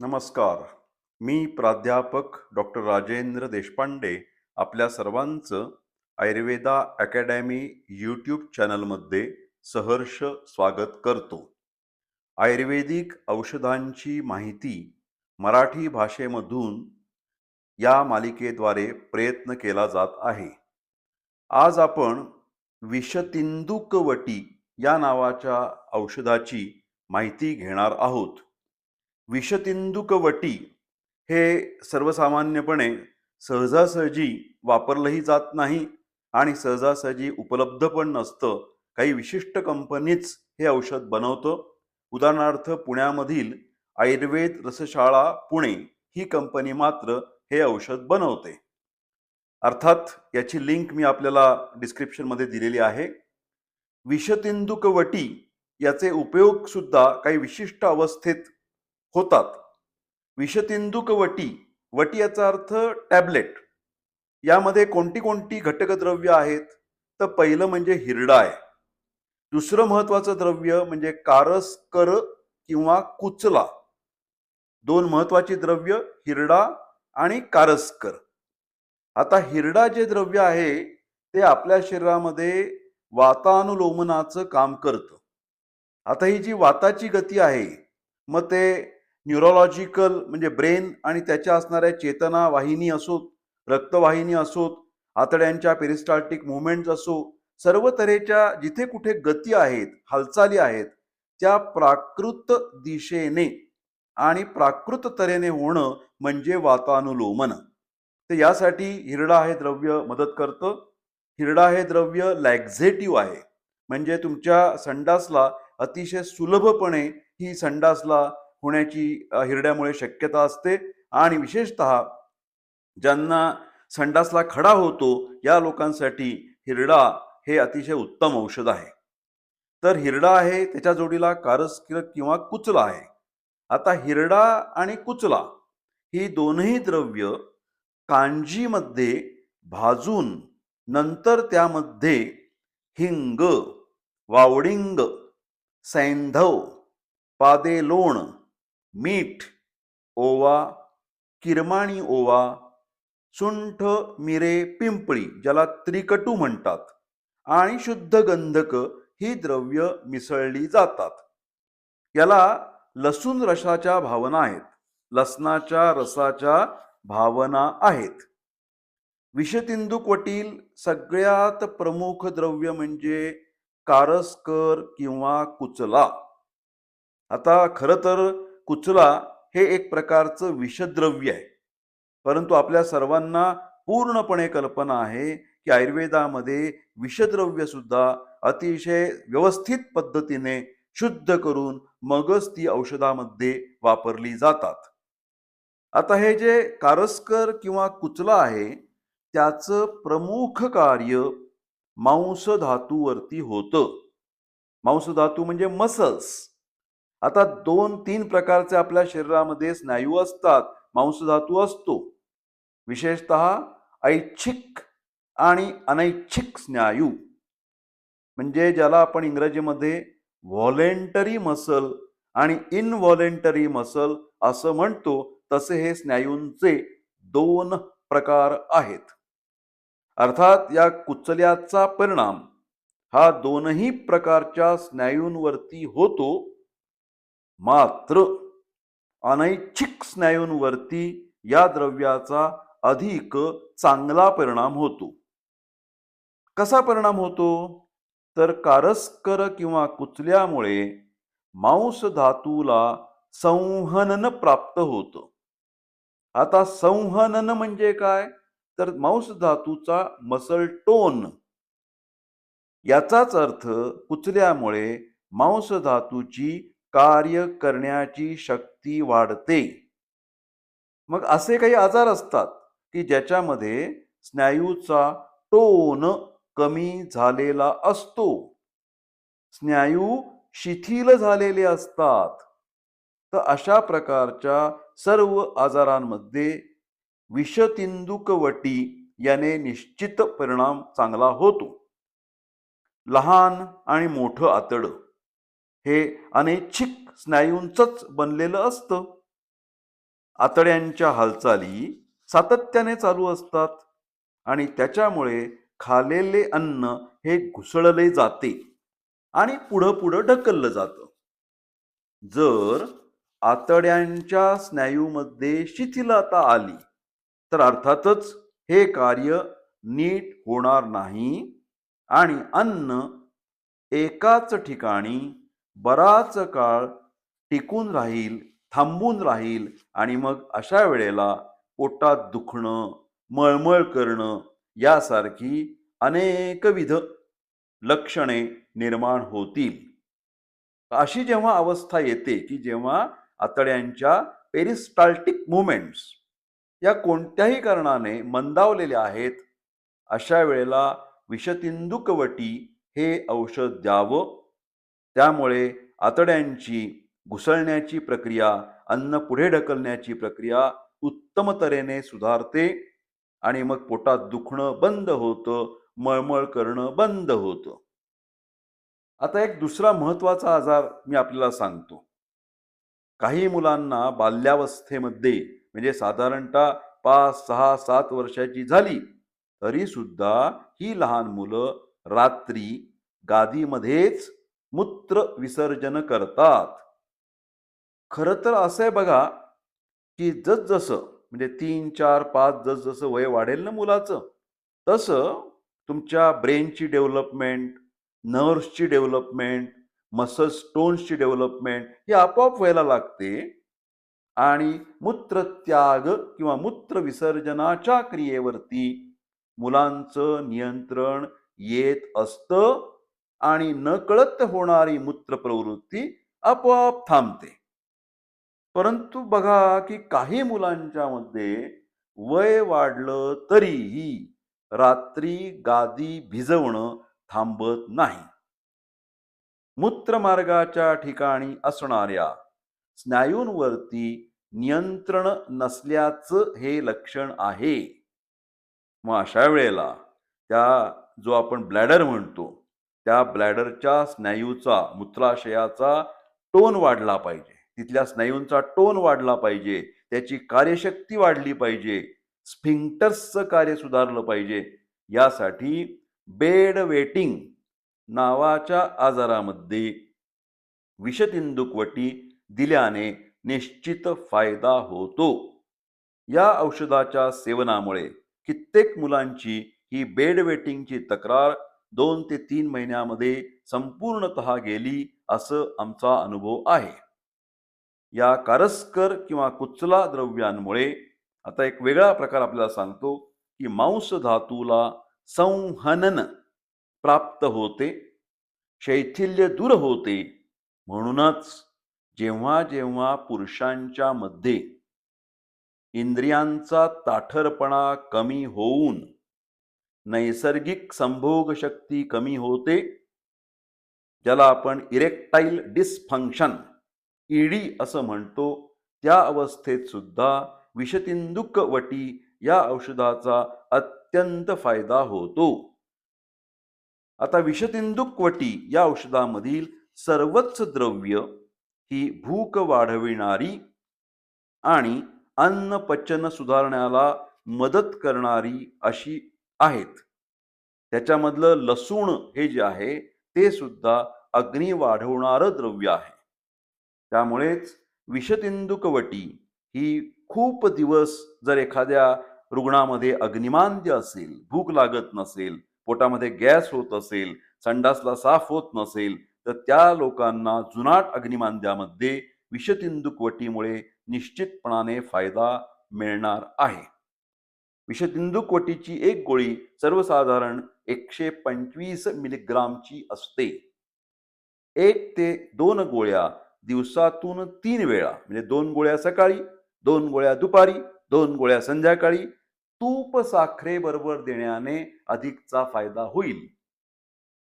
नमस्कार. मी प्राध्यापक डॉक्टर राजेंद्र देशपांडे आपल्या सर्वांचं आयुर्वेदा अकॅडमी यूट्यूब चॅनलमध्ये सहर्ष स्वागत करतो. आयुर्वेदिक औषधांची माहिती मराठी भाषेमधून या मालिकेद्वारे प्रयत्न केला जात आहे. आज आपण विषतिंदुकवटी या नावाच्या औषधाची माहिती घेणार आहोत. विषतिंदुकवटी हे सर्वसामान्यपणे सहजासहजी वापरलंही जात नाही आणि सहजासहजी उपलब्ध पण नसतं. काही विशिष्ट कंपनीच हे औषध बनवतं. उदाहरणार्थ पुण्यामधील आयुर्वेद रसशाळा पुणे ही कंपनी मात्र हे औषध बनवते. अर्थात याची लिंक मी आपल्याला डिस्क्रिप्शनमध्ये दिलेली आहे. विषतिंदुकवटी याचे उपयोग सुद्धा काही विशिष्ट अवस्थेत होतात. विषतिंदुक वटी वटी याचा अर्थ टॅबलेट. यामध्ये कोणती कोणती घटक द्रव्य आहेत? तर पहिलं म्हणजे हिरडा आहे. दुसरं महत्वाचं द्रव्य म्हणजे कारस्कर किंवा कुचला. दोन महत्वाची द्रव्य हिरडा आणि कारस्कर आता हिरडा जे द्रव्य आहे ते आपल्या शरीरामध्ये वातानुलोमनाचं काम करतं. आता ही जी वाताची गती आहे मग ते न्यूरोलॉजिकल म्हणजे ब्रेन आणि त्याच्या असणाऱ्या चेतना वाहिनी असोत रक्तवाहिनी असोत आतड्यांच्या पेरिस्टाल्टिक मुवमेंट्स असो सर्व तऱ्हेच्या जिथे कुठे गती आहेत हालचाली आहेत त्या प्राकृत दिशेने आणि प्राकृत तऱ्हेने होणं म्हणजे वातानुलोमन. तर यासाठी हिरडा हे द्रव्य मदत करतं. हिरडा हे द्रव्य लॅक्झेटिव्ह आहे. म्हणजे तुमच्या संडासला अतिशय सुलभपणे ही संडासला होण्याची हिरड्यामुळे शक्यता असते. आणि विशेषत ज्यांना संडासला खडा होतो या लोकांसाठी हिरडा हे अतिशय उत्तम औषध आहे. तर हिरडा आहे त्याच्या जोडीला कारस्किर किंवा कुचला आहे. आता हिरडा आणि कुचला ही दोनही द्रव्य कांजीमध्ये भाजून नंतर त्यामध्ये हिंग वावडिंग सैंधव पादेलोण मीठ ओवा किरमाणी ओवा सुंठ मिरे पिंपळी ज्याला त्रिकटू म्हणतात आणि शुद्ध गंधक ही द्रव्य मिसळली जातात. याला लसूण रसाच्या भावना आहेत. लसणाच्या रसाच्या भावना आहेत. विषतिंदुकवटील सगळ्यात प्रमुख द्रव्य म्हणजे कारस्कर किंवा कुचला. आता खरं तर कुचला हे एक प्रकारचं विषद्रव्य आहे. परंतु आपल्या सर्वांना पूर्णपणे कल्पना आहे की आयुर्वेदामध्ये विषद्रव्य सुद्धा अतिशय व्यवस्थित पद्धतीने शुद्ध करून मगच ती औषधामध्ये वापरली जातात. आता हे जे कारस्कर किंवा कुचला आहे त्याचं प्रमुख कार्य मांस धातूवरती होतं. मांस धातू म्हणजे मसल्स आता दोन तीन प्रकारचे आपल्या शरीरामध्ये स्नायू असतात मांसधातू असतो. विशेषत ऐच्छिक आणि अनैच्छिक स्नायू. म्हणजे ज्याला आपण इंग्रजीमध्ये व्हॉलेंटरी मसल आणि इनव्हॉलेंटरी मसल असं म्हणतो तसे हे स्नायूंचे दोन प्रकार आहेत. अर्थात या कुचल्याचा परिणाम हा दोनही प्रकारच्या स्नायूंवरती होतो मात्र अनैच्छिक स्नायूंवरती या द्रव्याचा अधिक चांगला परिणाम होतो. कसा परिणाम होतो? तर कारस्कर किंवा कुचल्यामुळे मांस धातूला संहनन प्राप्त होतं. आता संहनन म्हणजे काय? तर मांस धातूचा मसल टोन. याचाच अर्थ कुचल्यामुळे मांस धातूची कार्य करण्याची शक्ती वाढते. मग असे काही आजार असतात की ज्याच्यामध्ये स्नायूचा टोन कमी झालेला असतो. स्नायू शिथिल झालेले असतात. तर अशा प्रकारच्या सर्व आजारांमध्ये विषतिंदुकवटी याने निश्चित परिणाम चांगला होतो. लहान आणि मोठं आतडं. हे अनैच्छिक स्नायूंचंच बनलेलं असतं. आतड्यांच्या हालचाली सातत्याने चालू असतात आणि त्याच्यामुळे खालेले अन्न हे घुसळले जाते आणि पुढं पुढं ढकललं जातं. जर आतड्यांच्या स्नायूमध्ये शिथिलता आली तर अर्थातच हे कार्य नीट होणार नाही आणि अन्न एकाच ठिकाणी बराच काळ टिकून राहील थांबून राहील आणि मग अशा वेळेला पोटात दुखणं मळमळ करणं यासारखी अनेकविध लक्षणे निर्माण होतील. अशी जेव्हा अवस्था येते की जेव्हा आतड्यांच्या पेरिस्टाल्टिक मुवमेंट्स या कोणत्याही कारणाने मंदावलेल्या आहेत अशा वेळेला विषतिंदुकवटी हे औषध द्यावं त्यामुळे आतड्यांची घुसळण्याची प्रक्रिया अन्न पुढे ढकलण्याची प्रक्रिया उत्तम तऱ्हेने सुधारते आणि मग पोटात दुखणं बंद होतं मळमळ करणं बंद होतं. आता एक दुसरा महत्त्वाचा आजार मी आपल्याला सांगतो. काही मुलांना बाल्यावस्थेमध्ये म्हणजे साधारणतः पाच सहा सात वर्षाची झाली तरी सुद्धा ही लहान मुलं रात्री गादीमध्येच मूत्र विसर्जन करतात. खरं तर असं आहे बघा की जसजसं म्हणजे तीन चार पाच जसजसं वय वाढेल ना मुलाचं तसं तुमच्या ब्रेनची डेव्हलपमेंट नर्व्सची डेव्हलपमेंट मसल स्टोन्सची डेव्हलपमेंट ही आपोआप व्हायला लागते. आणि मूत्रत्याग किंवा मूत्र विसर्जनाच्या क्रियेवरती मुलांचं नियंत्रण येत असतं. आणि नकळत होणारी मूत्र प्रवृत्ती आपोआप थांबते. परंतु बघा की काही मुलांच्या मध्ये वय वाढलं तरीही रात्री गादी भिजवणं थांबत नाही. मूत्रमार्गाच्या ठिकाणी असणाऱ्या स्नायूंवरती नियंत्रण नसल्याचं हे लक्षण आहे. मग अशा वेळेला त्या जो आपण ब्लॅडर म्हणतो त्या ब्लॅडरच्या स्नायूचा मूत्राशयाचा टोन वाढला पाहिजे. तिथल्या स्नायूंचा टोन वाढला पाहिजे. त्याची कार्यशक्ती वाढली पाहिजे. स्फिंक्टर्सचं कार्य सुधारलं पाहिजे. यासाठी बेड वेटिंग नावाच्या आजारामध्ये विषतिंदुकवटी दिल्याने निश्चित फायदा होतो. या औषधाच्या सेवनामुळे कित्येक मुलांची ही बेड वेटिंगची तक्रार दोन ते तीन महिन्यामध्ये संपूर्णतः गेली असं आमचा अनुभव आहे. या कारस्कर किंवा कुचला द्रव्यांमुळे आता एक वेगळा प्रकार आपल्याला सांगतो की मांस धातूला संहनन प्राप्त होते शैथिल्य दूर होते. म्हणूनच जेव्हा जेव्हा पुरुषांच्या मध्ये इंद्रियांचा ताठरपणा कमी होऊन नैसर्गिक संभोग शक्ती कमी होते ज्याला आपण इरेक्टाईल डिस्फंक्शन ईडी असं म्हणतो. त्या अवस्थेत सुद्धा विषतिंदुक वटी या औषधाचा अत्यंत फायदा होतो. आता विषतिंदुक वटी या औषधामधील सर्वच द्रव्य ही भूक वाढविणारी आणि अन्न पचन सुधारण्याला मदत करणारी अशी आहेत. त्याच्यामधलं लसूण हे जे आहे ते सुद्धा अग्नी वाढवणारं द्रव्य आहे. त्यामुळेच विषतिंदुकवटी ही खूप दिवस जर एखाद्या रुग्णामध्ये अग्निमांद्य असेल भूक लागत नसेल पोटामध्ये गॅस होत असेल संडासला साफ होत नसेल तर त्या लोकांना जुनाट अग्निमांद्यामध्ये विषतिंदुकवटीमुळे निश्चितपणाने फायदा मिळणार आहे. विषतिंदुकवटीची एक गोळी सर्वसाधारण एकशे पंचवीस मिलीग्रामची असते. एक ते दोन गोळ्या दिवसातून तीन वेळा म्हणजे दोन गोळ्या सकाळी दोन गोळ्या दुपारी दोन गोळ्या संध्याकाळी तूप साखरेबरोबर देण्याने अधिकचा फायदा होईल.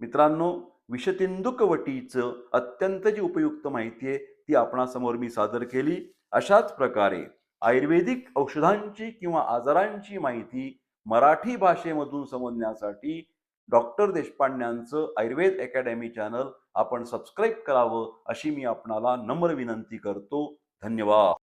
मित्रांनो विषतिंदुकवटीचं अत्यंत जी उपयुक्त माहिती आहे ती आपणासमोर मी सादर केली. अशाच प्रकारे आयुर्वेदिक औषधांची किंवा आजारांची माहिती मराठी भाषेमधून समजण्यासाठी डॉक्टर देशपांड्यांचं आयुर्वेद अकॅडमी चॅनल आपण सबस्क्राईब करावं अशी मी आपणाला नम्र विनंती करतो. धन्यवाद.